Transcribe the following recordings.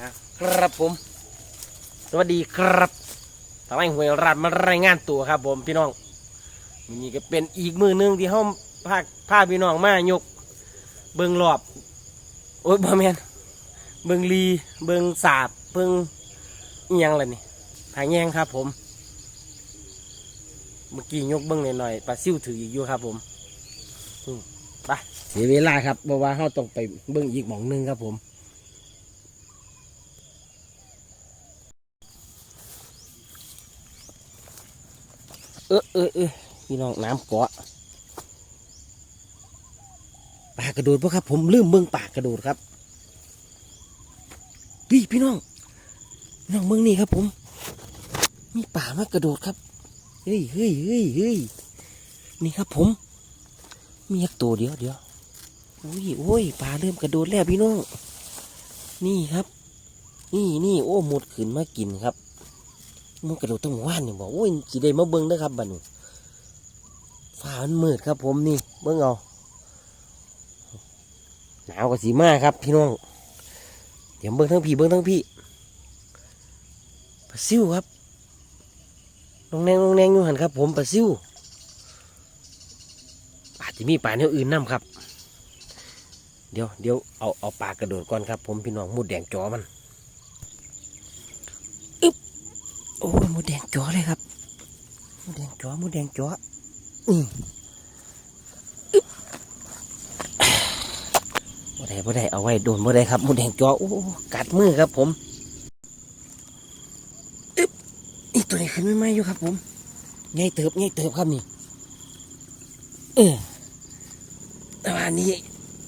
ครับผม สวัสดีครับทำไมหวยรัดมารายงานตัวครับ ผมพี่น้องมีก็เป็นอีกมือหนึงที่ห้องพาพาพี่น้องมายก เบิงรอบ โอ้ยบ่แมนเบิงลีเบิงสาบเบิงอียังล่ะนี่ผาแยงครับ ผม เมื่อกี้ยกเบิ้งหน่อยๆปลาซิ่วถืออีกอยู่ครับ ผมไปเสียเวลาครับเพราะว่าเราต้องไปเบิ้งอีกหมองหนึงครับผม เออเออเออพี่น้องน้ำเกาะปลากระโดดปะครับ ผมลืมเบิ้งปลากระโดดครับพี่พี่น้องน้องเบิ้งนี่ครับ ผม มีป่ามากระโดดครับเฮ้ยเฮ้ยเฮ้ยเฮ้ยนี่ครับ ผม มียักษ์ตัวเดียวเดียวโอ้ยโอ้ยปลาเริ่มกระโดดแล้วพี่น้อง นี่ครับ นี่นี่โอ้หมดขืนมากินครับ มันกระโดดตั้งว่านนี่บอกโอ้ยสีได้มาเบิ้งนะครับบัดนี้ฟ้ามันมืดครับ ผมนี่เบิ้งเอาหนาวกับสีมาครับ พี่น้องเดี๋ยวเบิ้งทั้งพี่เบิ้งทั้งพี่ปลาซิวครับลงแนงลงแนงอยู่หันครับ ผมปลาซิวอาจจะมีปลาแนวอื่นนํครับ เดี๋ยวเดี๋ยวเอาเอาปลากระโดดก่อนครับ ผมพี่น้องมุดแดงจอมันอึ๊บ โอ้ยหมุดแดงจอเลยครับหมุดแดงจอหมุดแดงจออืมอึ๊บบ่ได้บ่ได้เอาไว้โดนบ่ได้ครับหมุดแดงจอโอ้กัดมือครับผมนี่ตัวนี้ขึ้นไม่ไหมอยู่ครับ ผมไงเติบไงเติบครับนี่เออแต่ว่าอันนี้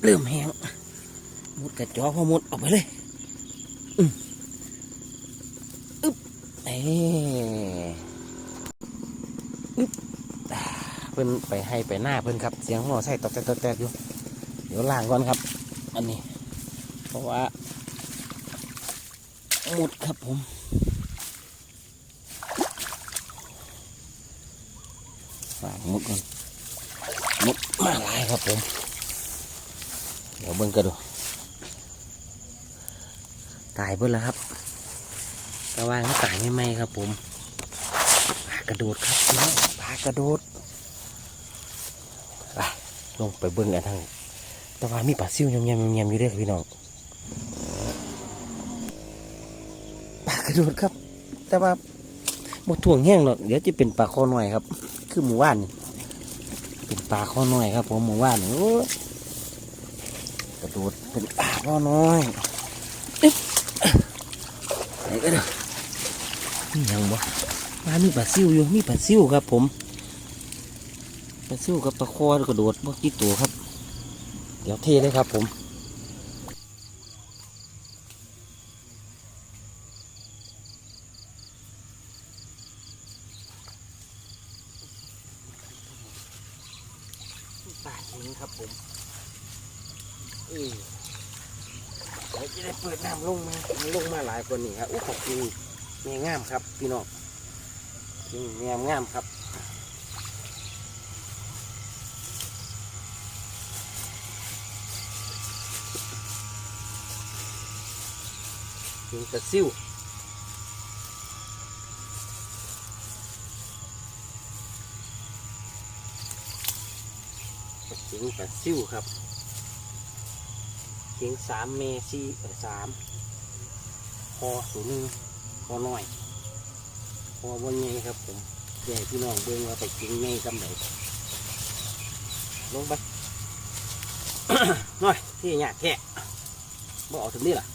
เริ่มแห้งมุดกระจอพอมุดออกไปเลย อืมอึ๊บ เอ้อึ๊บอ่าเพิ่นไปให้ไปหน้าเพิ่นครับ เสียงหัวใส่ตอกแตกตอกแตกอยู่ เดี๋ยวล้างก่อนครับ อันนี้ เพราะว่าหมุดครับผมฝากมุดก่อนมุดมาหลายครับผม เดี๋ยวเบิ่งกันดู ตายเบิ่แล้วครับ ระวางเขาตายไม่ไหมครับผมปลากระโดดครับพี่น้องปลากระโดดไปลงไปเบิ่งกันทางแต่ว่ามีปลาซิ่วยำยำยำยำอยู่เด้อพี่น้องปลากระโดดครับ แต่ว่าหมดถ่วงแห้งหรอกเดี๋ยวจะเป็นปลาคอหน่อยครับ คือหมู่บ้านนี่เป็นปลาข้อน้อยครับ ผมหมู่บ้านนี่โอ้ยกระโดดเป็นปลาข้อน้อยเอ๊ะไห นี่ยังบ่ปลามีปลาซิวอยู่ มีปลาซิวครับ ผม ปลาซิวกับปลาคอกระโดดบ่กี่ตัวครับ เดี๋ยวเทเลยครับ ผมปลาหินครับผม เออเดี๋ยวจะได้เปิดน้ำลงมามันลงมาหลายคนนี่ครับอู้ขอบคุณ แม่งามครับ พี่น้องนี่แม่งามครับยิงกระซิวยิงกระซิวครับยิงสามเมซีเออสามพอศูนย์หนึ่ง อน้อยพอบนไงครับผมแย่พี่น้องเบิ่งว่าไปกินไงกำไหนลงไปน้อยที่หยาดแค่บ่ออกถึงนี่ล่ะ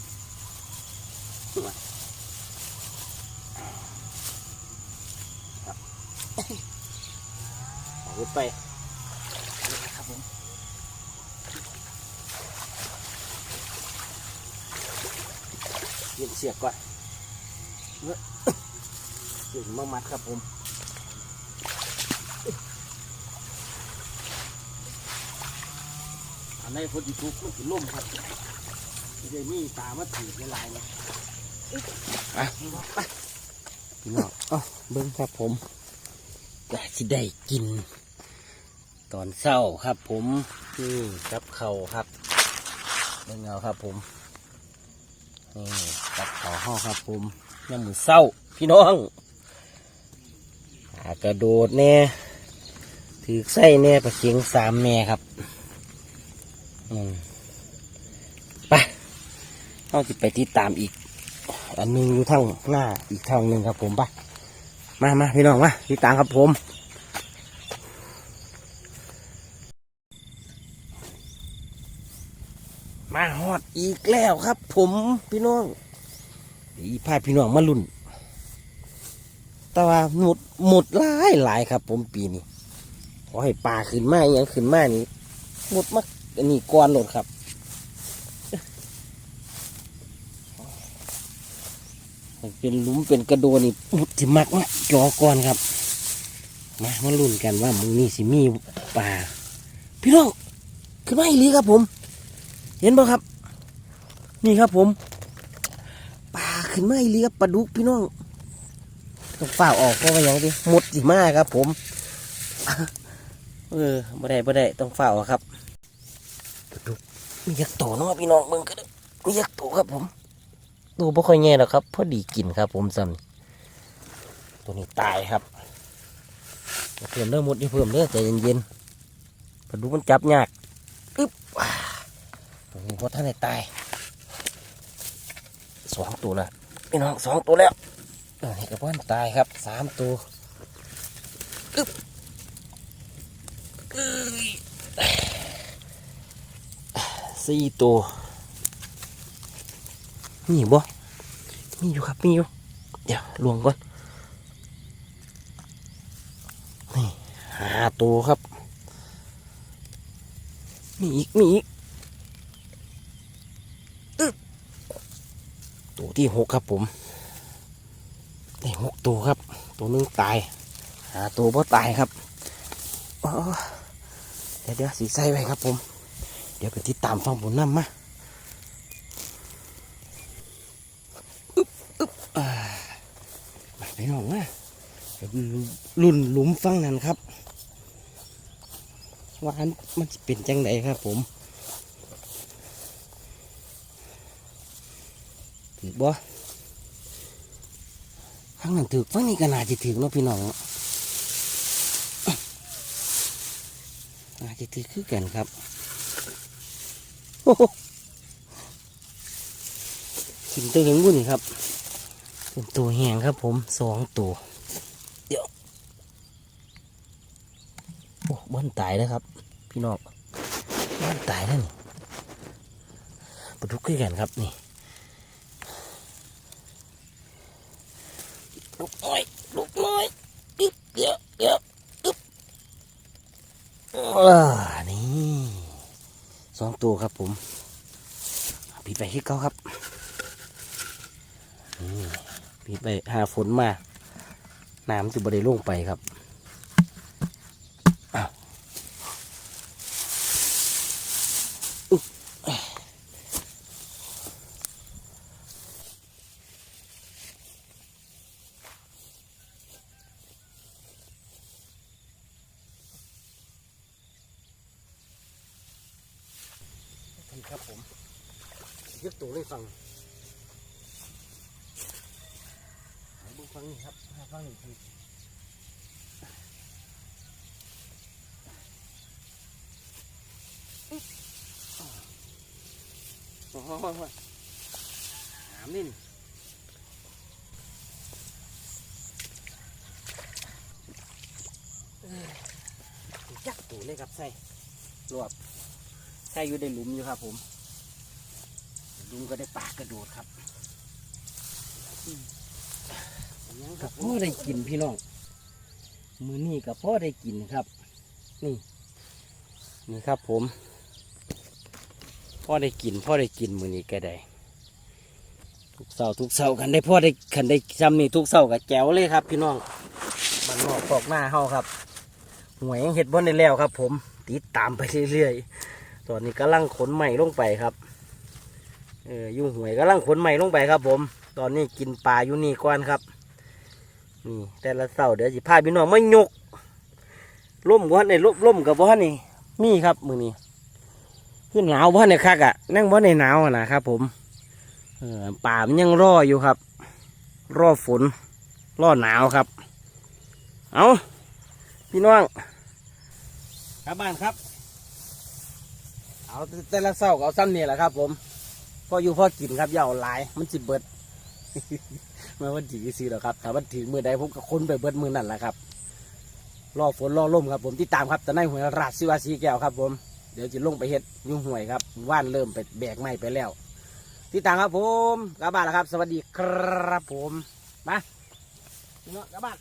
ออกไปครับผมเย็นเสียก่อน เนอะเสียงมามัดครับผมอันนี้คนที่ทุกข์มันคือล่มครับไม่ได้มีตามาถือในลายนะไปไปพี่น้องเอ้าเบิ้งครับผมก็สิได้กิน ตอนเช้าครับผมนี่กับเขาวครับเบิ่งเอาครับผมนี่กับต่อห้อครับผม ยังมือเศร้า พี่น้องากระโดดแน่ถือไส้แน่ปลาเข็งสามแม่ครับไปเราจะไปติดตามอีก อันหนึงอยู่ทางหน้าอีกทางหนึ่งครับผมไปมามาพี่น้องมาติดตามครับผมมาฮอดอีกแล้วครับ ผมพี่น้อง อีพาพี่น้องมาลุ่น แต่ว่าหมดหมดหลายหลายครับ ผมปีนี้ขอให้ปลาขึ้นมาอหยังขึ้นมานี่หมดมากอันนี้ก้อนหลดครับเป็นลุมเป็นกระโดดนี่หมุดสิมักมาจอก่อนครับมามาลุ้นกันว่ามือนี่สิมีปลาพี่น้องขึ้นมาอีหลีครับผม เห็นบ่ครับ นี่ครับผม ขึ้นมาอีหลีครับปลาดุกพี่น้องต้องฝ่าออกเพราะว่าอย่างดิหมดสิมาครับ ผม เออบ่ได้บ่ได้ต้องฝ่าออกครับปลาดุกมียักษ์โตเนาะพี่น้องเบิ่งก็ด้มียักษ์โตครับ ผมดูบ่ค่อยแง่หรอกครับพอดีกินครับ ผมซ้ำตัวนี้ตายครับเพิ่มเด้อหมดย่เพิ่มเด้อใจเย็นๆปลาดุกมันจับยากอึ๊บตัวนี้พอท่านได้ตายสองตัวละ พี่น้องสองตัวแล้วนี่กระพ่อนตายครับสามตัวอึ๊บสี่ตัวมีบ่มีอยู่ครับมีอยู่เดี๋ยวลวงก่อนนี่ห้าตัวครับมีอีกมีอีก ตัวที่หกครับผมได้หกตัวครับ ตัวนึงตาย หาตัวพ่ตายครับเดี๋ยวเดี๋ยวสีใส่ไว้ครับผม เดี๋ยวไปติดตามฟังผลน้ำมาอึ๊บอึ๊บมาไปหน้องนะเดี๋ยวลุ่นหลุมฟังนั่นครับว่านมันจะเป็นจังไดครับผม ถือบ่ข้างนั้นถือฝั่งนี้ก็น่าจะถือเนาะพี่น้องน่าจะถือคือกันครับโอ้โหกินตัวเห็นบุ่นครับเป็นตัวแหงครับผมสองตัวเดี๋ยวโอ้บ้านตายแล้วครับ พี่น้องบ้านตายแล้วนี่ปลาดุกคือกันครับนี่ ลุกน้อยลุกน้อยอึ๊บเดี๋ยวเดี๋ยวอึ๊บอ่านี่สองตัวครับผมปีไปที่เก้าครับนี่ปีไปหาฝนมาน้ำจะบริลงไปครับอ้าวอุ๊บนี่ครับผมยกตัวเลย ฟังหาดูฟังนี่ครับหาฟังนี่คือโอ้โหหามนี่นี่เอ้ยยักตัวเลยครับใส่รวบใส่อยู่ในหลุมอยู่ครับผม ลุงก็ได้ปลากระโดดครับกับพ่อได้กินพี่น้องมือนี่กับพ่อได้กินครับ นี่นี่ครับผม พ่อได้กินพ่อได้กินมือนี้ก็ได้ทุกเสาร์ทุกเสาร์กันได้พ่อได้ขันได้จำนี่ทุกเสาร์กับแจ๋วเลยครับ พี่น้องบันนอกปอกหน้าเฮาครับหวยยังเห็ดบ่ได้แล้วครับ ผมติดตามไปเรื่อยๆตอนนี้กำลังขนใหม่ลงไปครับ เออยุ่งหวยกำลังขนใหม่ลงไปครับ ผม ตอนนี้กินปลาอยู่นี่ก่อนครับ นี่แต่ละเสาเดี๋ยวสิพาพี่น้องไม่ยกล่มบ้านในล่มล่มกับบ้านนี่มีครับมือนี้ขึ้นหนาวบ้านในคักอะนั่งบ้านในหนาวนะครับ ผมเออป่ามันยังรออยู่ครับ รอฝนรอหนาวครับ เอาพี่น้องกลับบ้านครับ เอาแต่ละเศร้าเอาซ้ำนี่แหละครับ ผม พออยู่พอกินครับอย่าเอาหลาย มันจิเบิดมาวันที่สี่แล้วครับถ้าวันถึงมือใดผมก็ค้นไปเบิดมือนั่นแหละครับรอฝนรอลมครับผมที่ตามครับแต่ในหวยราชสิวาสีแก้วครับ ผมเดี๋ยวจะลงไปเฮ็ดยุ่งห่วยครับว่านเริ่มไปแบกไม้ไปแล้วที่ตามครับผมกลับบ้านแล้วครับ สวัสดีครับผมมาพี่น้องกลับบ้าน